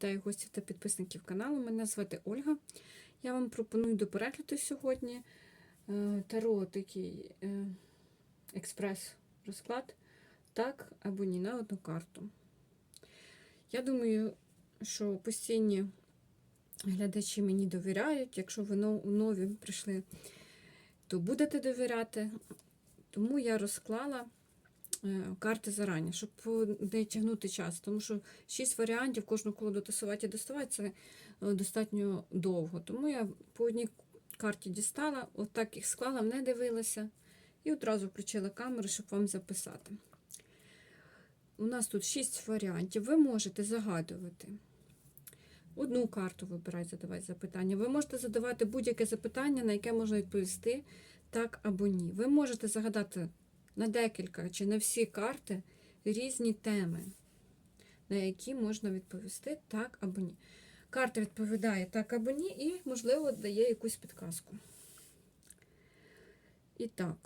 Вітаю гостів та підписників каналу. Мене звати Ольга. Я вам пропоную до перегляду сьогодні е, таро такий е, експрес-розклад. Так або ні на одну карту. Я думаю, що постійні глядачі мені довіряють. Якщо ви нові прийшли, то будете довіряти. Тому я розклала карти зарані, щоб не тягнути час. Тому що шість варіантів, кожну колоду тасувати і доставати, це е, достатньо довго. Тому я по одній карті дістала, отак їх склала, не дивилася і одразу включила камеру, щоб вам записати. У нас тут шість варіантів. Ви можете загадувати. Одну карту вибирайте, задавати запитання. Ви можете задавати будь-яке запитання, на яке можна відповісти так або ні. Ви можете загадати на декілька чи на всі карти різні теми, на які можна відповісти так або ні. Карта відповідає так або ні, і, можливо, дає якусь підказку. І так,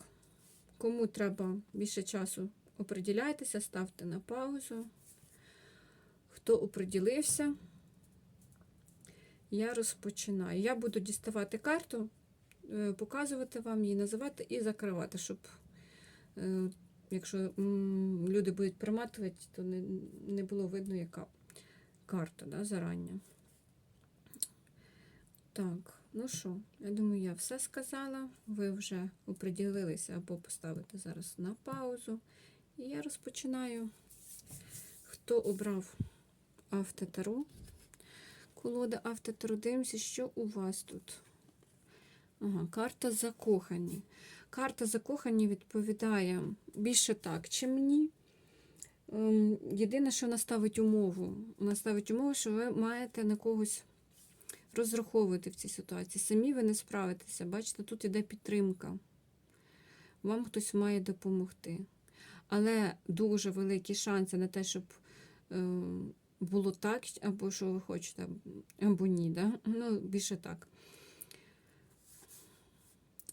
кому треба більше часу, оприділяйтеся, ставте на паузу. Хто оприділився, я розпочинаю. Я буду діставати карту, е, показувати вам її, називати і закривати, щоб, якщо люди будуть приматувати, то не, не було видно, яка карта да, зарання. Так, ну що, я думаю, я все сказала. Ви вже оприділилися або поставите зараз на паузу. І я розпочинаю. Хто обрав автотару? Колода автотару. Дивимося, що у вас тут. Ага, карта закохані. Карта закохані відповідає більше так, чим ні. Ем, Єдине, що вона ставить умову. Вона ставить умову, що ви маєте на когось розраховувати в цій ситуації. Самі ви не справитеся. Бачите, тут іде підтримка. Вам хтось має допомогти. Але дуже великі шанси на те, щоб е, було так, або що ви хочете, або ні. Да? Ну, більше так.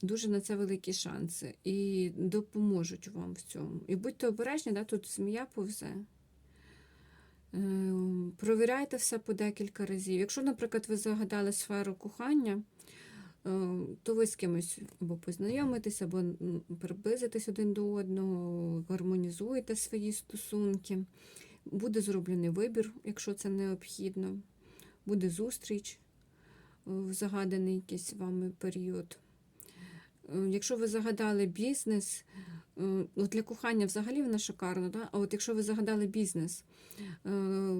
Дуже на це великі шанси. І допоможуть вам в цьому. І будьте обережні, да? тут змія повзе. Е, Провіряйте все по декілька разів. Якщо, наприклад, ви загадали сферу кохання, е, то ви з кимось або познайомитесь, або приблизитесь один до одного, гармонізуєте свої стосунки. Буде зроблений вибір, якщо це необхідно. Буде зустріч е, в загаданий якийсь вами період. Е, Якщо ви загадали бізнес, е, от для кохання взагалі вона шикарна, да? а от якщо ви загадали бізнес, е,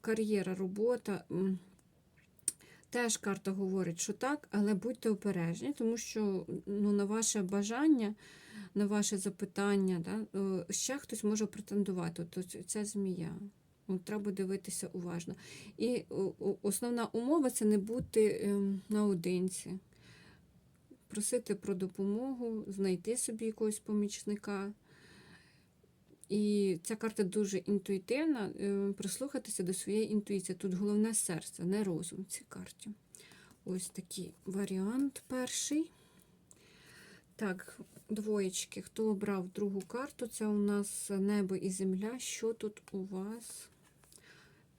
кар'єра, робота, теж карта говорить, що так, але будьте обережні, тому що ну, на ваше бажання, на ваше запитання, да, ще хтось може претендувати. От ця змія. От, треба дивитися уважно. І основна умова це не бути ем, наодинці просити про допомогу, знайти собі якогось помічника. І ця карта дуже інтуїтивна. е, Прислухатися до своєї інтуїції. Тут головне серце, не розум в цій карті. Ось такий варіант перший. Так, двоєчки. Хто обрав другу карту? Це у нас небо і земля. Що тут у вас?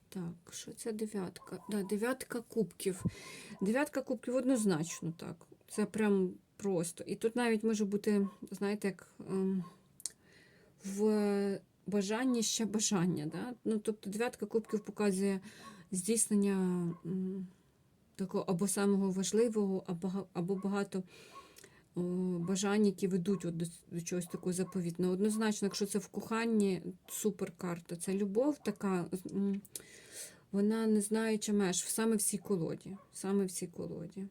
Так, що це дев'ятка? Да, дев'ятка кубків. Дев'ятка кубків однозначно так. Це прям просто. І тут навіть може бути, знаєте, як ем, в бажанні ще бажання. Да? Ну, тобто дев'ятка кубків показує здійснення такого або самого важливого, або, багато бажань, які ведуть от до, чогось такого заповітного. Однозначно, якщо це в коханні, супер карта. Це любов така. Вона не знаючи меж саме в цій колоді. Саме в цій колоді.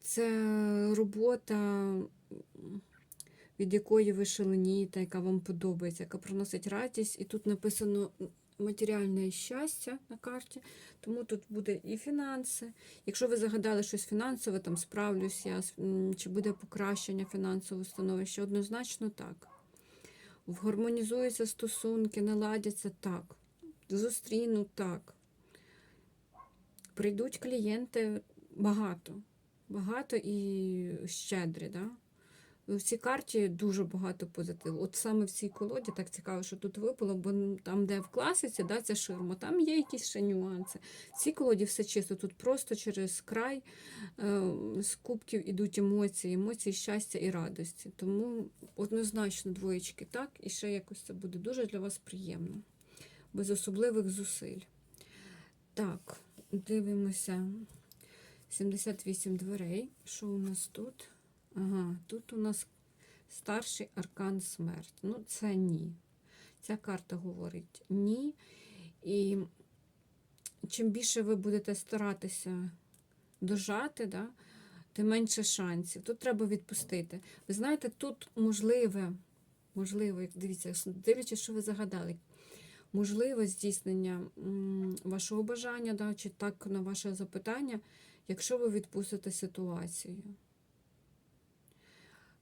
Це робота, від якої ви шаленієте, яка вам подобається, яка приносить радість. І тут написано матеріальне щастя на карті, тому тут буде і фінанси. Якщо ви загадали щось фінансове, там справлюсь я, чи буде покращення фінансового становища, однозначно так. Вгармонізуються стосунки, наладяться так. Зустріну так. Прийдуть клієнти багато багато і щедрі. Да? В цій карті дуже багато позитиву. От саме в цій колоді так цікаво, що тут випало, бо там, де в класиці, да, це ширма, там є якісь ще нюанси. В цій колоді все чисто. Тут просто через край е, з кубків ідуть емоції, емоції щастя і радості. Тому однозначно двоєчки так, і ще якось це буде дуже для вас приємно, без особливих зусиль. Так, дивимося. 78 дверей. Що у нас тут? Ага, тут у нас старший аркан смерть. Ну, це ні. Ця карта говорить ні. І чим більше ви будете старатися дожати, да, тим менше шансів. Тут треба відпустити. Ви знаєте, тут можливе, можливо, дивіться, дивлячись, що ви загадали, можливе здійснення вашого бажання, да, чи так на ваше запитання, якщо ви відпустите ситуацію.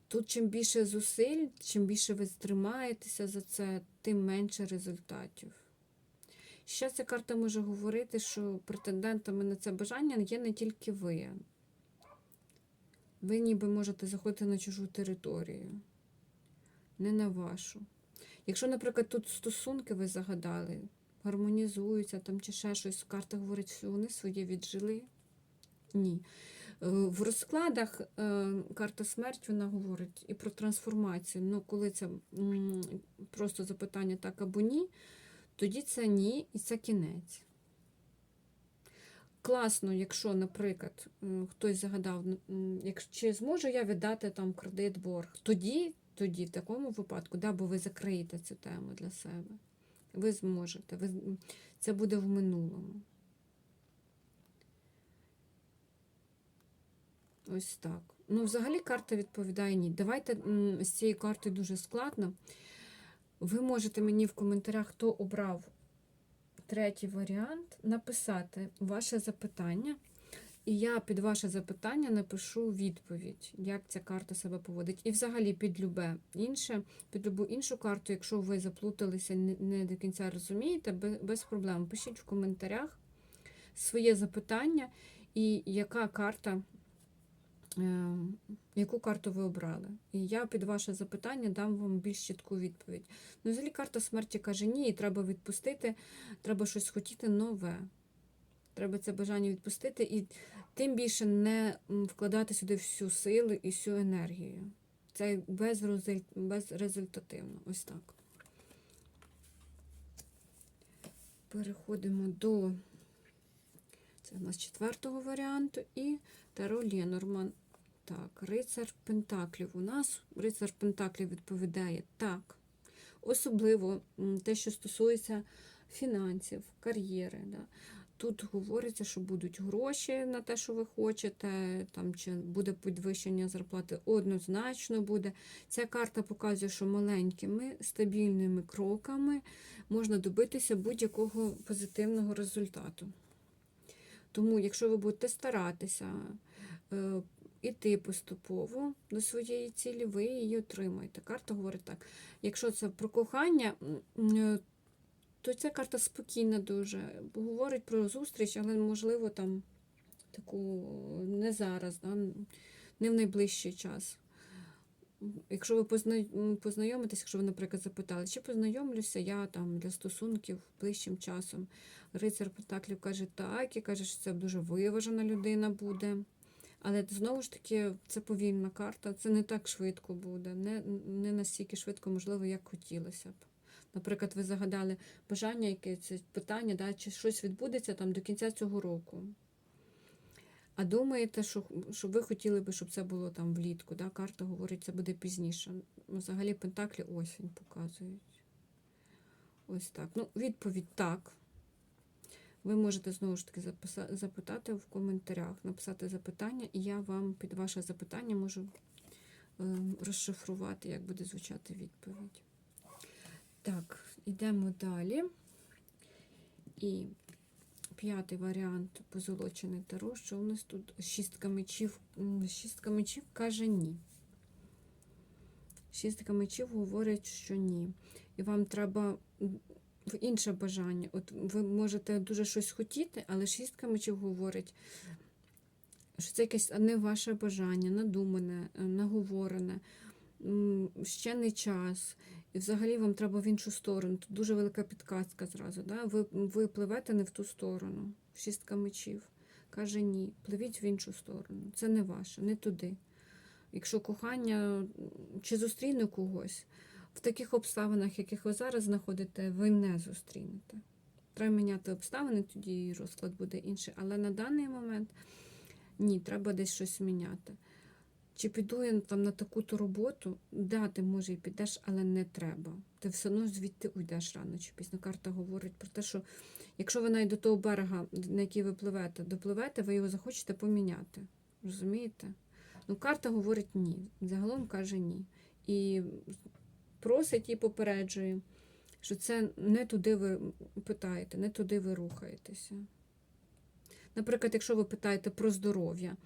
Тут чим більше зусиль, чим більше ви стримаєтеся за це, тим менше результатів. Ще ця карта може говорити, що претендентами на це бажання є не тільки ви. Ви ніби можете заходити на чужу територію, не на вашу. Якщо, наприклад, тут стосунки ви загадали, гармонізуються там чи ще щось, карта говорить, що вони своє віджили. Ні. Е, В розкладах е, карта смерть вона говорить і про трансформацію. Ну, коли це просто запитання так або ні, тоді це ні і це кінець. Класно, якщо, наприклад, хтось загадав, чи зможу я віддати там кредит борг, тоді, тоді, в такому випадку, да, бо ви закриєте цю тему для себе. Ви зможете. Ви, це буде в минулому. Ось так. Ну, взагалі карта відповідає ні. Давайте з цією картою дуже складно. Ви можете мені в коментарях, хто обрав третій варіант, написати ваше запитання. І я під ваше запитання напишу відповідь, як ця карта себе поводить. І взагалі під любе інше, під любу іншу карту, якщо ви заплуталися, не, до кінця розумієте, без, проблем. Пишіть в коментарях своє запитання і яка карта яку карту ви обрали. І я під ваше запитання дам вам більш чітку відповідь. Ну, взагалі карта смерті каже ні, і треба відпустити, треба щось хотіти нове. Треба це бажання відпустити і тим більше не вкладати сюди всю силу і всю енергію. Це безрезультативно. Ось так. Переходимо до це у нас четвертого варіанту і Таро Ленорман. Так, рицар Пентаклів. У нас рицар Пентаклів відповідає так. Особливо те, що стосується фінансів, кар'єри. Да. Тут говориться, що будуть гроші на те, що ви хочете, там чи буде підвищення зарплати, однозначно буде. Ця карта показує, що маленькими стабільними кроками можна добитися будь-якого позитивного результату. Тому, якщо ви будете старатися е, іти поступово до своєї цілі, ви її отримаєте. Карта говорить так. Якщо це про кохання, е, то ця карта спокійна дуже, говорить про зустріч, але можливо там таку не зараз, да, не в найближчий час. Якщо ви познайомитесь, якщо ви, наприклад, запитали, чи познайомлюся я там для стосунків ближчим часом, рицар Пентаклів каже так, і каже, що це дуже виважена людина буде. Але знову ж таки, це повільна карта, це не так швидко буде, не, не настільки швидко, можливо, як хотілося б. Наприклад, ви загадали бажання, яке це питання, да, чи щось відбудеться там до кінця цього року. А думаєте, що, що ви хотіли би, щоб це було там влітку. Да? Карта говорить, це буде пізніше. Ну, Взагалі Пентаклі осінь показують. Ось так. Ну, відповідь так. Ви можете знову ж таки запитати в коментарях, написати запитання, і я вам під ваше запитання можу е, розшифрувати, як буде звучати відповідь. Так, йдемо далі. І п'ятий варіант позолочений таро. Що у нас тут? Шістка мечів. Шістка мечів каже ні. Шістка мечів говорить, що ні. І вам треба в інше бажання. От ви можете дуже щось хотіти, але шістка мечів говорить, що це якесь не ваше бажання, надумане, е, наговорене. ще не час, і взагалі вам треба в іншу сторону. Тут дуже велика підказка зразу. Да? Ви, ви пливете не в ту сторону. Шістка мечів. Каже ні, пливіть в іншу сторону. Це не ваше, не туди. Якщо кохання чи зустріне когось, в таких обставинах, яких ви зараз знаходите, ви не зустрінете. Треба міняти обставини, тоді і розклад буде інший. Але на даний момент ні, треба десь щось міняти. Чи піду я там на таку-то роботу? Да, ти може і підеш, але не треба. Ти все одно звідти уйдеш рано чи пізно. Карта говорить про те, що якщо ви навіть до того берега, на який ви пливете, допливете, ви його захочете поміняти. Розумієте? Ну, карта говорить ні. Загалом каже ні. І просить і попереджує, що це не туди ви питаєте, не туди ви рухаєтеся. Наприклад, якщо ви питаєте про здоров'я,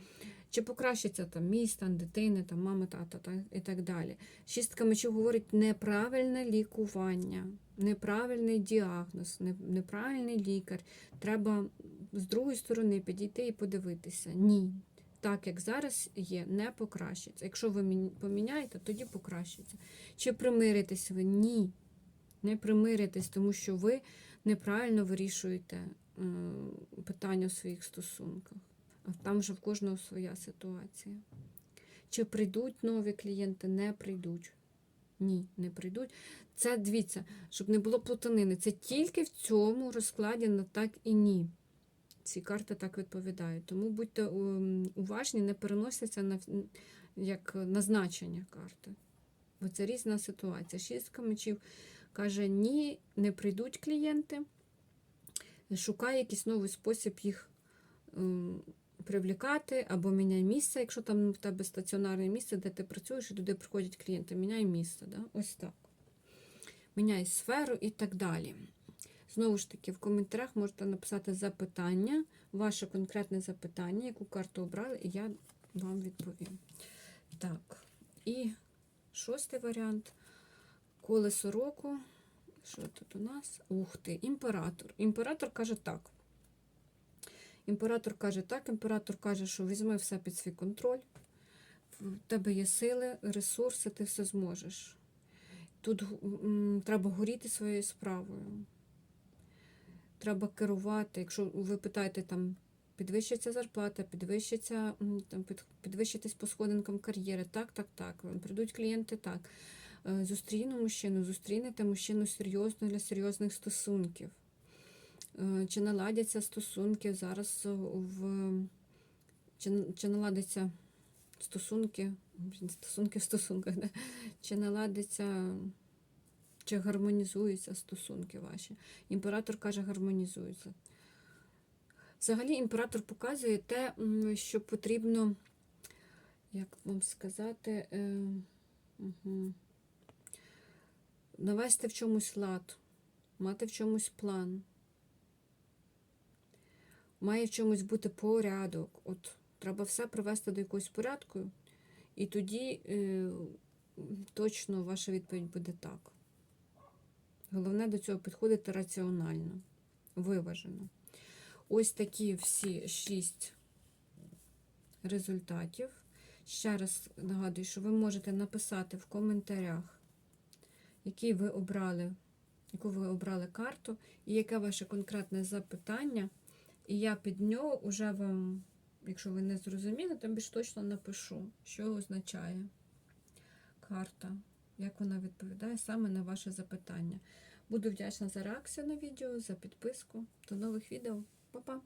чи покращиться там мій стан дитини, там мами, тата та, і так далі. Шістка мечів говорить неправильне лікування, неправильний діагноз, неправильний лікар. Треба з другої сторони підійти і подивитися. Ні. Так, як зараз є, не покращиться. Якщо ви поміняєте, тоді покращиться. Чи примиритесь ви? Ні. Не примиритесь, тому що ви неправильно вирішуєте е, питання у своїх стосунках. А там вже в кожного своя ситуація. Чи прийдуть нові клієнти? Не прийдуть. Ні, не прийдуть. Це дивіться, щоб не було плутанини. Це тільки в цьому розкладі на так і ні. Ці карти так відповідають. Тому будьте ем, уважні, не переносяться на як назначення карти. Бо це різна ситуація. Шістка мечів каже: ні, не прийдуть клієнти. Шукай якийсь новий спосіб їх ем, привлікати або міняй місце, якщо там в тебе стаціонарне місце, де ти працюєш, і туди приходять клієнти. Міняй місце. Да? Ось так. Міняй сферу і так далі. Знову ж таки, в коментарях можете написати запитання, ваше конкретне запитання, яку карту обрали, і я вам відповім. Так, і шостий варіант. Колесо року. Що тут у нас? Ух ти, імператор. Імператор каже так. Імператор каже так, імператор каже, що візьми все під свій контроль. В тебе є сили, ресурси, ти все зможеш. Тут м, треба горіти своєю справою. Треба керувати. Якщо ви питаєте, там підвищиться зарплата, підвищиться, там, під- підвищитись по сходинкам кар'єри. Так, так, так. Прийдуть клієнти, так. Е, Зустріну мужчину, зустрінете мужчину серйозно для серйозних стосунків. Е, Чи наладяться стосунки зараз в чи, чи наладяться стосунки, стосунки в стосунках, да? чи наладяться, чи гармонізуються стосунки ваші. Імператор каже, гармонізуються. Взагалі імператор показує те, що потрібно, як вам сказати, е, угу, навести в чомусь лад, мати в чомусь план. Має в чомусь бути порядок. От треба все привести до якогось порядку, і тоді е, точно ваша відповідь буде так. Головне до цього підходити раціонально, виважено. Ось такі всі шість результатів. Ще раз нагадую, що ви можете написати в коментарях, який ви обрали, яку ви обрали карту, і яке ваше конкретне запитання. І я під нього вже вам, якщо ви не зрозуміли, то більш точно напишу, що означає карта, як вона відповідає саме на ваше запитання. Буду вдячна за реакцію на відео, за підписку. До нових відео. Па-па!